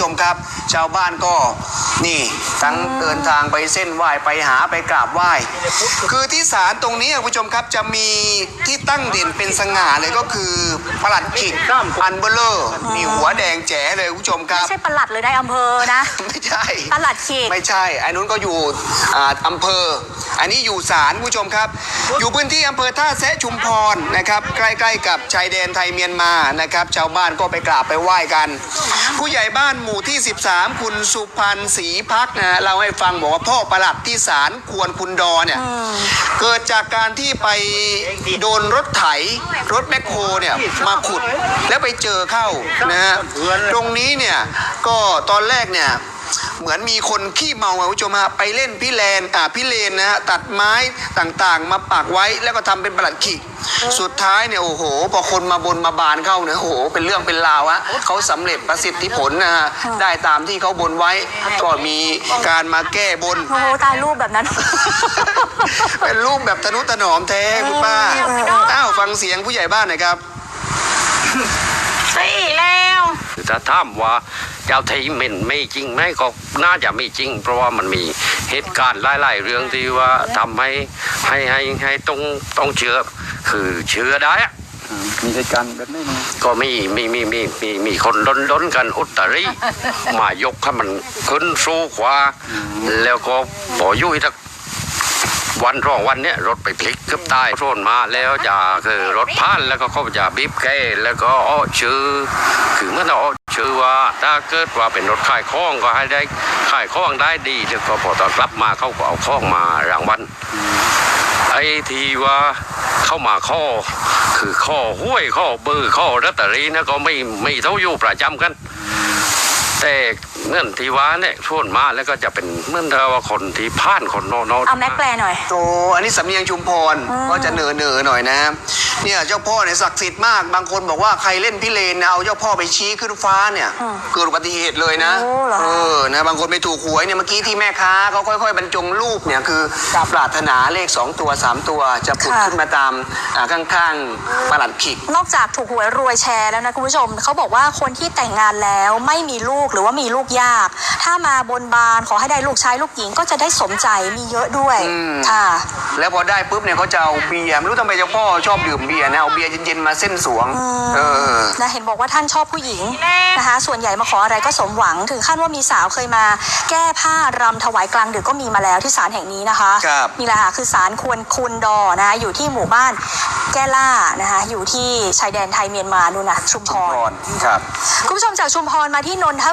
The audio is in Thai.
ชมครับ ชาวบ้านก็นี่ทั้งเดินทางไปเส้นไหว้ไปหาไปกราบไหว้ คือที่ศาลตรงนี้คุณผู้ชมครับจะมีที่ตั้งเด่นเป็นสง่าเลยก็คือประหลัดขิกอันเบลเลอร์มีหัวแดงแจ๋เลยคุณผู้ชมครับไม่ใช่ประหลัดหรือในายอำเภอนะ ไม่ใช่ประหลัดขีกไม่ใช่อันนู้นก็อยู่อ่าอำเภอ อันนี้อยู่ศาลคุณผู้ชมครับ อยู่พื้นที่อำเภอท่าแซะชุมพรนะครับ ใกล้ๆกับชายแดนไทยเมียนมานะครับ ชาวบ้านก็ไปกราบไปไหว้กัน ผู้ใหญ่บ้านหมู่ที่ 13 คุณสุพันธ์ศรีพักนะฮะเราให้ฟังบอกว่าพ่อประหลัดที่ศาลควรคุณดอเนี่ยเกิดจากการที่ไปโดนรถไถรถแมคโครเนี่ยมาขุดแล้วไปเจอเข้านะฮะตรงนี้เนี่ยก็ตอนแรกเนี่ย เหมือนมีคนขี้เมาอะคุณผู้ชมฮะไปเล่นพี่แลนอ่าพี่เลนนะฮะตัดไม้ต่างๆ มาปักไว้แล้วก็ทำเป็นประหลัดขิกสุดท้ายเนี่ยโอ้โห พอคนมาบนมาบานเข้าเนี่ยโอ้โห เป็นเรื่องเป็นราวฮะเขาสำเร็จประสิทธิผลนะฮะได้ตามที่เขาบนไว้ก็มีการมาแก้บนโอ้โหตายรูปแบบนั้น เป็นรูปแบบทนุถนอมแท้คุณป้าอ้าวฟังเสียงผู้ใหญ่บ้านหน่อยครับสี่แล้วถ้าถามว่า เจ้าที่เหม็นไม่จริงไหมก็น่าจะไม่จริง เพราะว่ามันมีเหตุการณ์หลายๆเรื่องที่ว่าทำให้ให้ให้ให้ต้องต้องเชื่อคือเชื่อได้อะมีเหตุการณ์แบบนี้มั้ยก็มีมีมีมีมีมีคนล้นล้นกันอุตริมายกให้มันขึ้นสู้ขวาแล้วก็พอยุ่ยทักวันรองวันเนี้ยรถไปพลิกเกือบตายโซนมาแล้วจะคือรถพันแล้วก็เขาจะบีบแก้แล้วก็อ้อชื่อคือเมื่อเราอ้อ ชื่อว่าถ้าเกิดว่าเป็นรถขายข้องก็ให้ได้ขายข้องได้ดีแล้วก็พอตอนกลับมาเขาก็เอาข้องมารางวัลไอ้ที่ว่าเข้ามาข้อ คือข้อห้วยข้อเบอร์ข้อรัตเตอรีนะก็ไม่ไม่เท่าอยู่ประจำกัน แต่เงื่อนที่ว่าเนี่ยชวนมาแล้วก็จะเป็นเมื่อนเราว่าคนที่ผ่านคนโนโนเอาแม็กแปลหน่อย โอ้อันนี้สำเนียงชุมพรก็จะเหนือเหนือๆหน่อยนะ เนี่ยเจ้าพ่อเนี่ยศักดิ์สิทธิ์มาก บางคนบอกว่าใครเล่นพี่เลนนะเอาเจ้าพ่อไปชี้ขึ้นฟ้าเนี่ย อืมเกิดอุบัติเหตุเลยนะโอ้เหรอ เออนะบางคนไปถูกหวยเนี่ยเมื่อกี้ที่แม่ค้าเขาค่อย ๆ บรรจงรูปเนี่ยคือปรารถนาเลข2ตัว3ตัวจะผุดขึ้นมาตามอ่าข้างๆประหลัดขิก นอกจากถูกหวยรวยแชร์แล้วนะคุณผู้ชมเขาบอกว่าคนที่แต่งงานแล้วไม่มีลูกหรือว่ามีลูกยาก ถ้ามาบนบานขอให้ได้ลูกชายลูกหญิงก็จะได้สมใจมีเยอะด้วยอืม ค่ะ แล้วพอได้ปุ๊บเนี่ยเขาจะเอาเบียร์ไม่รู้ทำไมเจ้าพ่อชอบดื่มเบียร์นะเอาเบียร์เย็นๆมาเส้นสวง เออ นะเห็นบอกว่าท่านชอบผู้หญิงนะคะ ส่วนใหญ่มาขออะไรก็สมหวัง ถึงขั้นว่ามีสาวเคยมา แก้ผ้ารำถวายกลางดึกก็มีมาแล้วที่ศาลแห่งนี้นะคะครับนี่แหละค่ะคือศาลควรคุณดอนะคะอยู่ที่หมู่บ้านแก้ล่านะคะอยู่ที่ชายแดนไทยเมียนมาดูนนะชุมพก่รอนครับ คุณผู้ชมจากชุมพรมาที่นนท